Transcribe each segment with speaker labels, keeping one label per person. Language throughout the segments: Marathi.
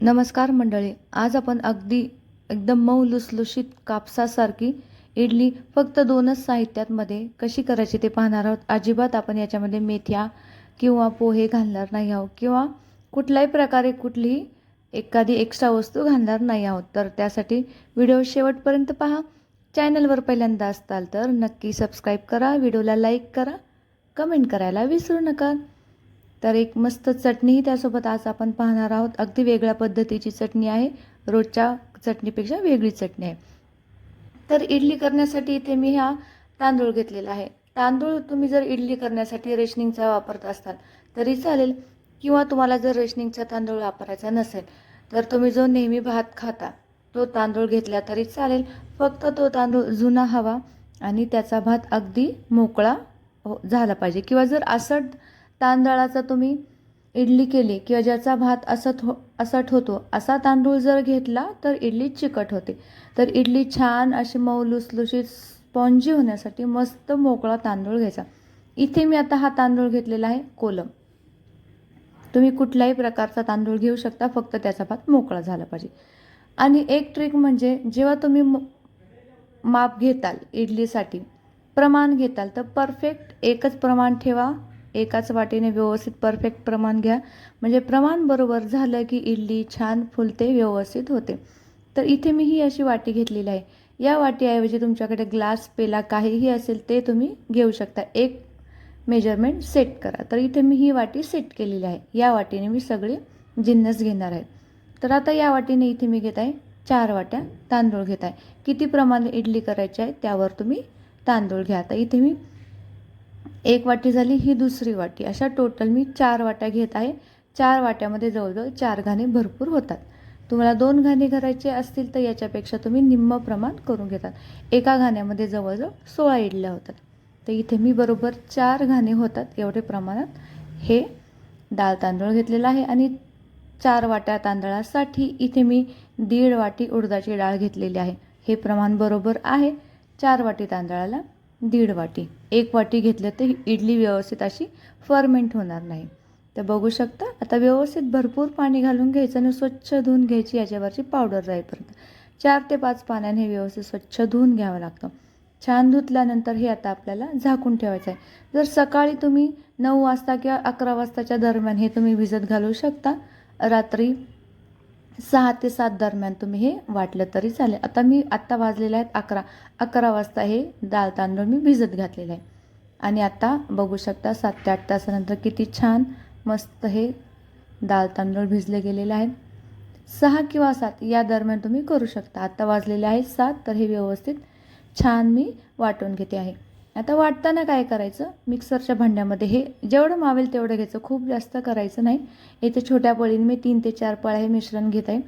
Speaker 1: नमस्कार मंडळी आज आपण अगदी एकदम मऊ लुसलुशीत कापसासारखी इडली फक्त दोनच साहित्यातमध्ये कशी करायची ते पाहणार आहोत. अजिबात आपण याच्यामध्ये मेथ्या किंवा पोहे घालणार नाही आहोत किंवा कुठल्याही प्रकारे कुठलीही एखादी एक्स्ट्रा वस्तू घालणार नाही आहोत. तर त्यासाठी व्हिडिओ शेवटपर्यंत पहा. चॅनलवर पहिल्यांदा असताल तर नक्की सबस्क्राईब करा व्हिडिओला लाईक करा कमेंट करायला विसरू नका. तर एक मस्त चटणीही त्यासोबत आज आपण पाहणार आहोत. अगदी वेगळ्या पद्धतीची चटणी आहे. रोजच्या चटणीपेक्षा वेगळी चटणी आहे. तर इडली करण्यासाठी इथे मी हा तांदूळ घेतलेला आहे. तांदूळ तुम्ही जर इडली करण्यासाठी रेशनिंगचा वापरत असाल तरी चालेल किंवा तुम्हाला जर रेशनिंगचा तांदूळ वापरायचा नसेल तर तुम्ही जो नेहमी भात खाता तो तांदूळ घेतला तरी चालेल. फक्त तो तांदूळ जुना हवा आणि त्याचा भात अगदी मोकळा हो- झाला पाहिजे. किंवा जर असट तांदळाचा तुम्ही इडली केली किंवा ज्याचा भात असत हो असट होतो असा तांदूळ जर घेतला तर इडली चिकट होते. तर इडली छान अशी मऊ लुसलुशीत स्पॉन्जी होण्यासाठी मस्त मोकळा तांदूळ घ्यायचा. इथे मी आता हा तांदूळ घेतलेला आहे कोलम. तुम्ही कुठल्याही प्रकारचा तांदूळ घेऊ शकता फक्त त्याचा भात मोकळा झाला पाहिजे. आणि एक ट्रिक म्हणजे जेव्हा तुम्ही म- माप घेताल इडलीसाठी प्रमाण घेताल तर परफेक्ट एकच प्रमाण ठेवा. एकाच वाटीने व्यवस्थित परफेक्ट प्रमाण घ्या. म्हणजे प्रमाण बरोबर झालं की इडली छान फुलते व्यवस्थित होते. तर इथे मी ही अशी वाटी घेतलेली आहे. या वाटीऐवजी तुमच्याकडे ग्लास पेला काहीही असेल ते तुम्ही घेऊ शकता. एक मेजरमेंट सेट करा. तर इथे मी ही वाटी सेट केलेली आहे. या वाटीने मी सगळे जिन्नस घेणार आहे. तर आता या वाटीने इथे मी घेत आहे चार वाट्या तांदूळ घेत आहे. किती प्रमाणे इडली करायची आहे त्यावर तुम्ही तांदूळ घ्या. आता इथे मी एक वाटी झाली ही दुसरी वाटी. अशा टोटल मी चार वाट्या घेत आहे. चार वाट्यामध्ये जवळजवळ चार घाणे भरपूर होतात. तुम्हाला दोन घाणे करायचे असतील तर याच्यापेक्षा तुम्ही निम्म प्रमाण करून घेतात. एका घाण्यामध्ये जवळजवळ सोळा इडल्या होतात. तर इथे मी बरोबर चार घाणे होतात एवढे प्रमाणात. हे डाळ तांदूळ घेतलेला आहे आणि चार वाट्या तांदळासाठी इथे मी दीड वाटी उडदाची डाळ घेतलेली आहे. हे प्रमाण बरोबर आहे. चार वाटी तांदळाला दीड वाटी. एक वाटी घेतलं तर ही इडली व्यवस्थित अशी फर्मेंट होणार नाही. तर बघू शकता आता व्यवस्थित भरपूर पाणी घालून घ्यायचं आणि स्वच्छ धुवून घ्यायची याच्यावरची पावडर जाईपर्यंत चार ते पाच पाण्याने हे व्यवस्थित स्वच्छ धुवून घ्यावं लागतं. छान धुतल्यानंतर हे आता आपल्याला झाकून ठेवायचं आहे जर सकाळी तुम्ही नऊ वाजता किंवा अकरा वाजताच्या दरम्यान हे तुम्ही भिजत घालू शकता. रात्री सहा ते सात दरम्यान तुम्ही हे वाटलं तरी चालेल. आता मी आत्ता वाजलेले आहेत अकरा. अकरा वाजता हे डाळ तांदूळ मी भिजत घातलेलं आहे. आणि आता बघू शकता सात ते आठ तासानंतर किती छान मस्त हे डाळ तांदूळ भिजले गेलेले आहेत. सहा किंवा सात या दरम्यान तुम्ही करू शकता. आत्ता वाजलेले आहेत सात तर हे व्यवस्थित छान मी वाटून घेते आहे. आता वाटताना काय करायचं? मिक्सरच्या भांड्यामध्ये हे जेवढं मावेल तेवढं घ्यायचं. खूप जास्त करायचं नाही. इथे छोट्या पळीने मी तीन ते चार पळ्या हे मिश्रण घेत आहे.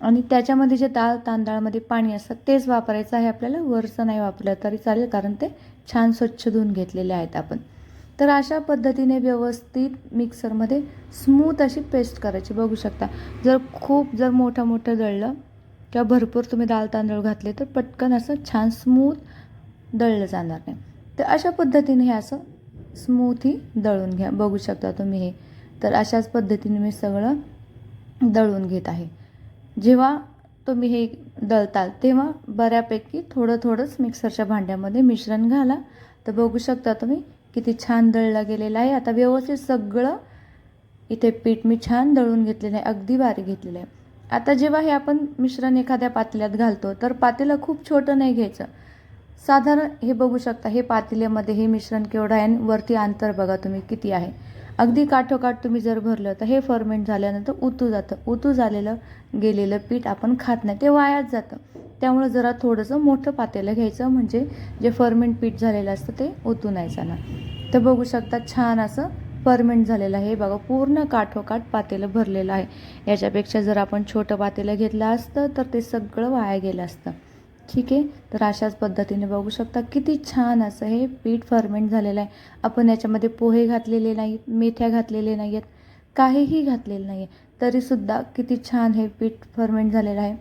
Speaker 1: आणि त्याच्यामध्ये जे डाळ तांदळामध्ये पाणी असतं तेच वापरायचं आहे आपल्याला. वरचं नाही वापरलं तरी चालेल कारण ते छान स्वच्छ धुवून घेतलेले आहेत आपण. तर अशा पद्धतीने व्यवस्थित मिक्सरमध्ये स्मूथ अशी पेस्ट करायची. बघू शकता जर खूप जर मोठं मोठं दळलं किंवा भरपूर तुम्ही डाळ तांदूळ घातले तर पटकन असं छान स्मूथ दळलं जाणार नाही. तर अशा पद्धतीने हे असं स्मूथी दळून घ्या. बघू शकता तुम्ही हे. तर अशाच पद्धतीने मी सगळं दळून घेत आहे. जेव्हा तुम्ही हे दळताल तेव्हा बऱ्यापैकी थोडं थोडंच मिक्सरच्या भांड्यामध्ये मिश्रण घाला. तर बघू शकता तुम्ही किती छान दळलं गेलेलं आहे. आता व्यवस्थित सगळं इथे पीठ मी छान दळून घेतलेलं आहे. अगदी बारीक घेतलेलं आहे. आता जेव्हा हे आपण मिश्रण एखाद्या पातेल्यात घालतो तर पातेलं खूप छोटं नाही घ्यायचं. साधारण हे बघू शकता हे पातेल्यामध्ये हे मिश्रण केवढं आहे आणि वरती अंतर बघा तुम्ही किती आहे. अगदी काठोकाठ तुम्ही जर भरलं तर हे फर्मेंट झाल्यानंतर उतू जातं. उतू झालेलं गेलेलं पीठ आपण खात नाही ते वायाच जातं. त्यामुळं जरा थोडंसं मोठं पातेलं घ्यायचं म्हणजे जे फर्मेंट पीठ झालेलं असतं ते ओतू नाही जाणार. तर बघू शकता छान असं फर्मेंट झालेलं आहे. हे बघा पूर्ण काठोकाठ पातेलं भरलेलं आहे. याच्यापेक्षा जर आपण छोटं पातेलं घेतलं असतं तर ते सगळं वाया गेलं असतं. ठीक आहे? तर अशाच पद्धतीने बघू शकता किती छान असं हे पीठ फर्मेंट झालेलं आहे. आपण याच्यामध्ये पोहे घातलेले नाहीत मेथ्या घातलेले नाही आहेत काहीही घातलेलं नाही आहे तरीसुद्धा किती छान हे पीठ फर्मेंट झालेलं आहे.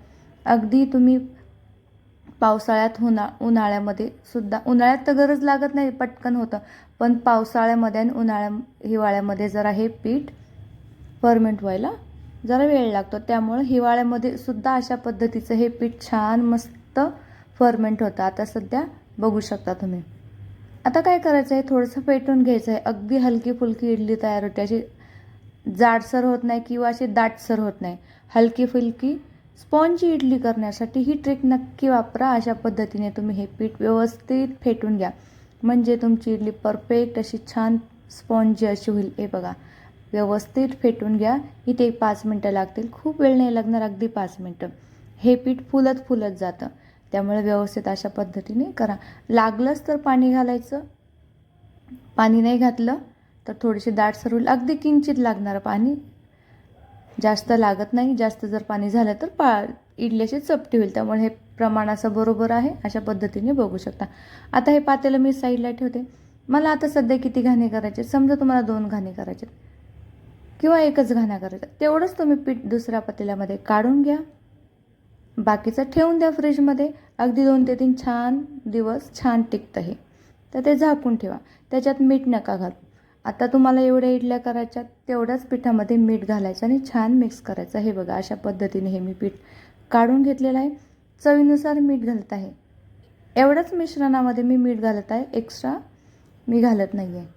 Speaker 1: अगदी तुम्ही पावसाळ्यात उन्हा उन्हाळ्यामध्ये सुद्धा उन्हाळ्यात तर गरज लागत नाही पटकन होतं. पण पावसाळ्यामध्ये आणि उन्हाळ्या हिवाळ्यामध्ये जरा हे पीठ फर्मेंट व्हायला जरा वेळ लागतो. त्यामुळं हिवाळ्यामध्ये सुद्धा अशा पद्धतीचं हे पीठ छान मस्त फक्त फर्मेंट होतं. आता सध्या बघू शकता तुम्ही. आता काय करायचं आहे थोडंसं पेटून घ्यायचं आहे अगदी हलकी फुलकी इडली तयार होते. अशी जाडसर होत नाही किंवा अशी दाटसर होत नाही. हलकी फुलकी स्पॉन्जी इडली करण्यासाठी ही ट्रिक नक्की वापरा. अशा पद्धतीने तुम्ही हे पीठ व्यवस्थित फेटून घ्या. म्हणजे तुमची इडली परफेक्ट अशी छान स्पॉन्जी अशी होईल. हे बघा. व्यवस्थित फेटून घ्या. इथे एक पाच मिनटं लागतील. खूप वेळ नाही लागणार. अगदी पाच मिनटं. हे पीठ फुलत फुलत जातं. त्यामुळे व्यवस्थित अशा पद्धतीने करा. लागलंच तर पाणी घालायचं. पाणी नाही घातलं तर थोडीशी दाट होईल अगदी किंचित लागणारं पाणी. जास्त लागत नाही जास्त जर पाणी झालं तर पा इडल्याची चपटी होईल. त्यामुळे हे प्रमाण असं बरोबर आहे अशा पद्धतीने बघू शकता. आता हे पातेलं मी साईडला ठेवते. मला आता सध्या किती घाणे करायचे? समजा तुम्हाला दोन घाणे करायचे किंवा एकच घाण्या करायचा. तेवढंच तुम्ही पीठ दुसऱ्या पातेल्यामध्ये काढून घ्या. बाकीचं ठेवून द्या फ्रीजमध्ये. अगदी दोन ते तीन छान दिवस छान टिकतं हे. तर ते झाकून ठेवा. त्याच्यात मीठ नका घालू. आता तुम्हाला एवढ्या इडल्या करायच्या तेवढ्याच पिठामध्ये मीठ घालायचं आणि छान मिक्स करायचं. हे बघा अशा पद्धतीने हे मी पीठ काढून घेतलेलं आहे. चवीनुसार मीठ घालत आहे. एवढंच मिश्रणामध्ये मी मीठ घालत आहे. एक्स्ट्रा मी घालत नाही आहे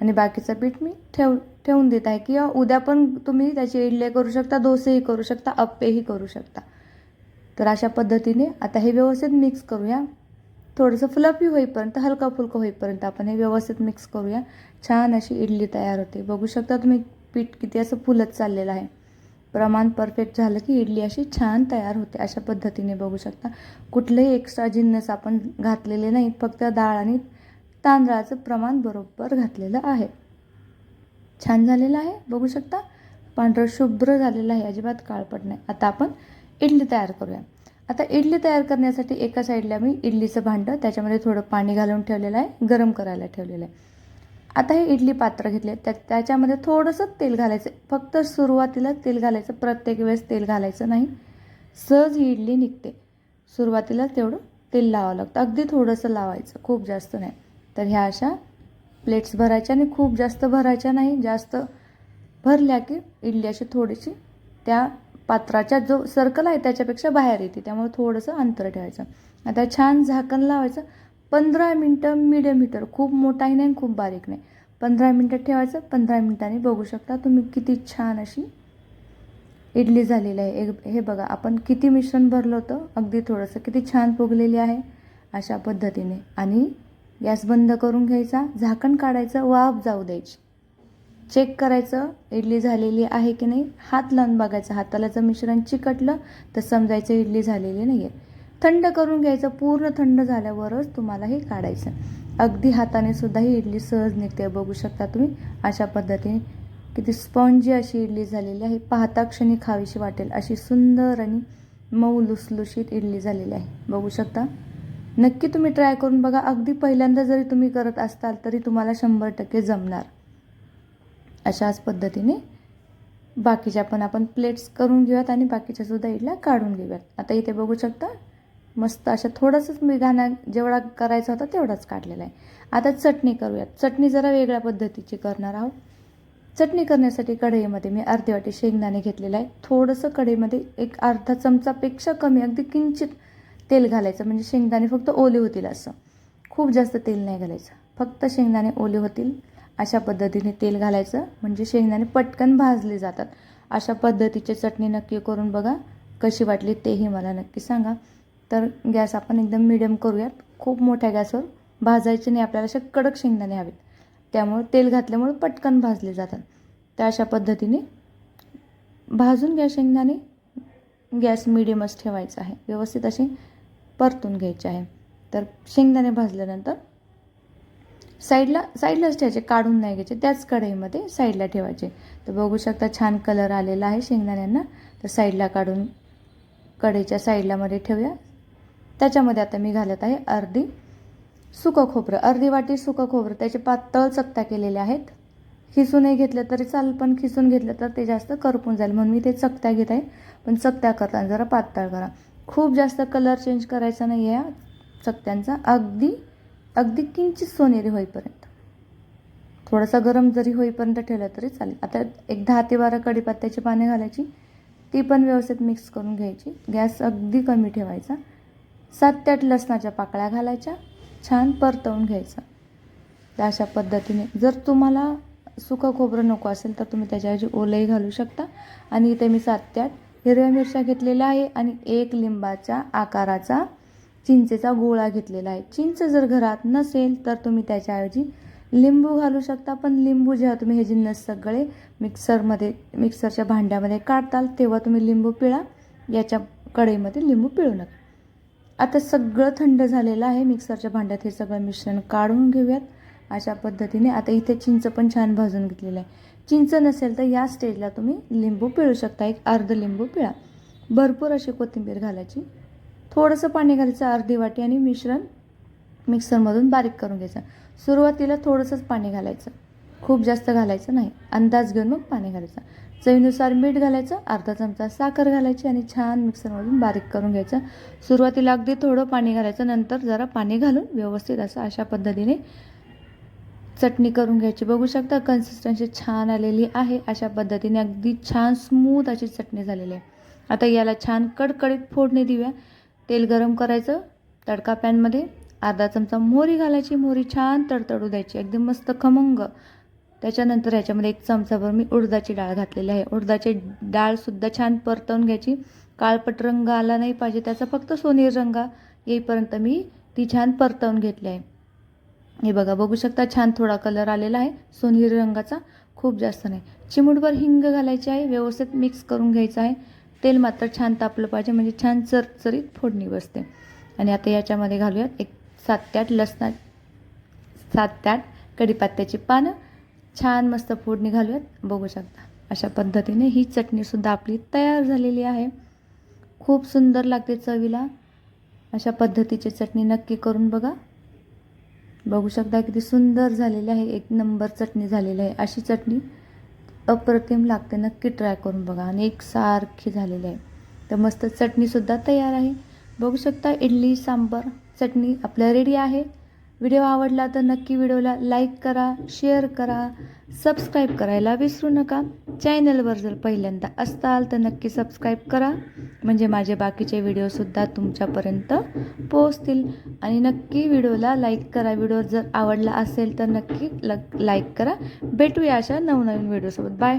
Speaker 1: आणि बाकीचं पीठ मी ठेव ठेवून देत आहे. किंवा उद्या पण तुम्ही त्याची इडले करू शकता डोसेही करू शकता अप्पेही करू शकता. तर अशा पद्धतीने आता हे व्यवस्थित मिक्स करूया. थोडंसं फ्लफी होईपर्यंत हलका फुलकं होईपर्यंत आपण हे व्यवस्थित मिक्स करूया. छान अशी इडली तयार होते. बघू शकता तुम्ही पीठ किती असं फुलत चाललेलं आहे. प्रमाण परफेक्ट झालं की इडली अशी छान तयार होते. अशा पद्धतीने बघू शकता. कुठलंही एक्स्ट्रा जिन्नस आपण घातलेले नाहीत. फक्त डाळ आणि तांदळाचं प्रमाण बरोबर घातलेलं आहे. छान झालेलं आहे. बघू शकता. पांढरं शुभ्र झालेलं आहे. अजिबात काळपट नाही. आता आपण इडली तयार करूया. आता इडली तयार करण्यासाठी एका साईडला मी इडलीचं भांडं त्याच्यामध्ये थोडं पाणी घालून ठेवलेलं आहे गरम करायला ठेवलेलं आहे. आता हे इडली पात्र घेतले त्या त्याच्यामध्ये थोडंसं तेल घालायचं फक्त सुरुवातीला तेल घालायचं प्रत्येक वेळेस तेल घालायचं नाही. सहज ही इडली निघते. सुरुवातीला तेवढं तेल लावावं लागतं. अगदी थोडंसं लावायचं खूप जास्त नाही. तर ह्या अशा प्लेट्स भरायच्या आणि खूप जास्त भरायच्या नाही जास्त भरल्या की इडली अशी थोडीशी त्या पात्राच्या जो सर्कल आहे त्याच्यापेक्षा बाहेर येते. त्यामुळे थोडंसं अंतर ठेवायचं. आता छान झाकण लावायचं. पंधरा मिनटं मिडियम हीटर खूप मोठाही नाही खूप बारीक नाही. पंधरा मिनटं ठेवायचं. पंधरा मिनटांनी बघू शकता तुम्ही किती छान अशी इडली झालेली आहे. एक हे बघा आपण किती मिश्रण भरलं होतं. अगदी थोडंसं किती छान फुगलेली आहे अशा पद्धतीने. आणि गॅस बंद करून घ्यायचा. झाकण काढायचं. वाफ जाऊ द्यायची. चेक करायचं इडली झालेली आहे की नाही हात लावून बघायचं. हाताला जर मिश्रण चिकटलं तर समजायचं इडली झालेली नाही आहे थंड करून घ्यायचं पूर्ण थंड झाल्यावरच तुम्हाला हे काढायचं. अगदी हाताने सुद्धा ही इडली सहज निघते. बघू शकता तुम्ही अशा पद्धतीने किती स्पॉन्जी अशी इडली झालेली आहे. पाहता क्षणी खावीशी वाटेल. अशी सुंदर आणि मऊ लुसलुशीत इडली झालेली आहे. बघू शकता? नक्की तुम्ही ट्राय करून बघा. अगदी पहिल्यांदा जरी तुम्ही करत असाल तरी तुम्हाला शंभर टक्के जमणार. अशाच पद्धतीने बाकीच्या पण आपण प्लेट्स करून घेऊयात आणि बाकीच्या सुद्धा इडल्या काढून घेऊयात. आता इथे बघू शकता मस्त अशा थोडंसंच मी घाणा जेवढा करायचा होता तेवढाच काढलेला आहे. आता चटणी करूयात. चटणी जरा वेगळ्या पद्धतीची करणार आहोत. चटणी करण्यासाठी कढईमध्ये मी अर्धी वाटी शेंगदाणे घेतलेलं आहे. थोडंसं कढईमध्ये एक अर्धा चमचापेक्षा कमी अगदी किंचित तेल घालायचं. म्हणजे शेंगदाणे फक्त ओले होतील असं. खूप जास्त तेल नाही घालायचं. फक्त शेंगदाणे ओले होतील. अशा पद्धतीने तेल घालायचं. म्हणजे शेंगदाणे पटकन भाजले जातात. अशा पद्धतीची चटणी नक्की करून बघा. कशी वाटली तेही मला नक्की सांगा. तर गॅस आपण एकदम मिडियम करूयात. खूप मोठ्या गॅसवर भाजायचे नाही. आपल्याला असे कडक शेंगदाणे हवेत. त्यामुळे तेल घातल्यामुळे पटकन भाजले जातात. तर अशा पद्धतीने भाजून घ्या शेंगदाणे. गॅस मिडियमच ठेवायचा आहे. व्यवस्थित असे परतून घ्यायचे आहे. तर शेंगदाणे भाजल्यानंतर साईडला साईडलाच ठेवायचे काढून नाही घ्यायचे त्याच कढईमध्ये साईडला ठेवायचे. तर बघू शकता छान कलर आलेला आहे शेंगदाण्यांना. तर साईडला काढून कढईच्या साईडलामध्ये ठेवूया. त्याच्यामध्ये आता मी घालत आहे अर्धी सुकं खोबरं. अर्धी वाटी सुकं खोबरं. त्याचे पातळ चकत्या केलेल्या आहेत. खिसूनही घेतलं तरी चाल पण खिसून घेतलं तर ते जास्त करपून जाईल. म्हणून मी ते चकत्या घेत आहे. पण चकत्या करताना जरा पातळ करा. खूप जास्त कलर चेंज करायचा नाही आहे चकत्यांचा. अगदी अगदी किंचित सोनेरी होईपर्यंत. थोडासा गरम जरी होईपर्यंत ठेवलं तरी चालेल. आता एक दहा ते बारा कढीपत्त्याची पाने घालायची. ती पण व्यवस्थित मिक्स करून घ्यायची. गॅस अगदी कमी ठेवायचा. सात ते आठ लसणाच्या पाकळ्या घालायच्या. छान परतवून घ्यायचं. तर अशा पद्धतीने जर तुम्हाला सुकं खोबरं नको असेल तर तुम्ही त्याच्याऐवजी ओलंही घालू शकता. आणि इथे मी सात ते आठ हिरव्या मिरच्या घेतलेल्या आहे. आणि एक लिंबाच्या आकाराचा चिंचेचा गोळा घेतलेला आहे. चिंच जर घरात नसेल तर तुम्ही त्याच्याऐवजी लिंबू घालू शकता. पण लिंबू जेव्हा तुम्ही हे जिन्नस सगळे मिक्सरमध्ये मिक्सरच्या भांड्यामध्ये काढताल तेव्हा तुम्ही लिंबू पिळा. याच्या कढईमध्ये लिंबू पिळू नका. आता सगळं थंड झालेलं आहे. मिक्सरच्या भांड्यात हे सगळं मिश्रण काढून घेऊयात. अशा पद्धतीने आता इथे चिंच पण छान भाजून घेतलेलं आहे. चिंच नसेल तर या स्टेजला तुम्ही लिंबू पिळू शकता. एक अर्ध लिंबू पिळा. भरपूर अशी कोथिंबीर घालायची. थोडंसं पाणी घालायचं अर्धी वाटी आणि मिश्रण मिक्सरमधून बारीक करून घ्यायचं. सुरुवातीला थोडंसंच पाणी घालायचं. खूप जास्त घालायचं नाही. अंदाज घेऊन मग पाणी घालायचं. चवीनुसार मीठ घालायचं अर्धा चमचा साखर घालायची आणि छान मिक्सरमधून बारीक करून घ्यायचं. सुरुवातीला अगदी थोडं पाणी घालायचं नंतर जरा पाणी घालून व्यवस्थित असं अशा पद्धतीने चटणी करून घ्यायची. बघू शकता कन्सिस्टन्सी छान आलेली आहे. अशा पद्धतीने अगदी छान स्मूथ अशी चटणी झालेली आहे. आता याला छान कडकडीत फोडणी देऊया. तेल गरम करायचं तडका पॅनमध्ये अर्धा चमचा मोहरी घालायची मोहरी छान तडतडू द्यायची एकदम मस्त खमंग. त्याच्यानंतर याच्यामध्ये एक चमचाभर मी उडदाची डाळ घातलेली आहे. उडदाची डाळसुद्धा छान परतवून घ्यायची. काळपट रंग आला नाही पाहिजे त्याचा फक्त सोनेरी रंग येईपर्यंत मी ती छान परतवून घेतली आहे. हे बघा बघू शकता छान थोडा कलर आलेला आहे सोनेरी रंगाचा. खूप जास्त नाही. चिमूटभर हिंग घालायची आहे व्यवस्थित मिक्स करून घ्यायचं आहे. तेल मात्र छान तापलं पाहिजे म्हणजे छान चरचरीत फोडणी बसते. आणि आता याच्यामध्ये घालूयात एक सात ते आठ लसणा सात ते आठ कढीपत्त्याची पानं छान मस्त फोडणी घालूयात. बघू शकता अशा पद्धतीने ही चटणीसुद्धा आपली तयार झालेली आहे. खूप सुंदर लागते चवीला. अशा पद्धतीची चटणी नक्की करून बघा. बघू शकता किती सुंदर झालेली आहे एक नंबर चटणी झालेली आहे. अशी चटणी अप्रतिम लागते. नक्की ट्राय करून बघा. आणि एक सारखी झालेली आहे. तर मस्त चटणीसुद्धा तयार आहे. बघू शकता इडली सांबार चटणी आपल्या रेडी आहे. व्हिडिओ आवडला तर नक्की व्हिडिओला लाईक करा शेअर करा सबस्क्राईब करायला विसरू नका. चॅनलवर जर पहिल्यांदा असताल तर नक्की सबस्क्राईब करा. म्हणजे माझे बाकीचे व्हिडिओसुद्धा तुमच्यापर्यंत पोहोचतील. आणि नक्की व्हिडिओला लाईक करा. व्हिडिओ जर आवडला असेल तर नक्की ल लाईक करा. भेटूया अशा नवनवीन व्हिडिओसोबत. बाय.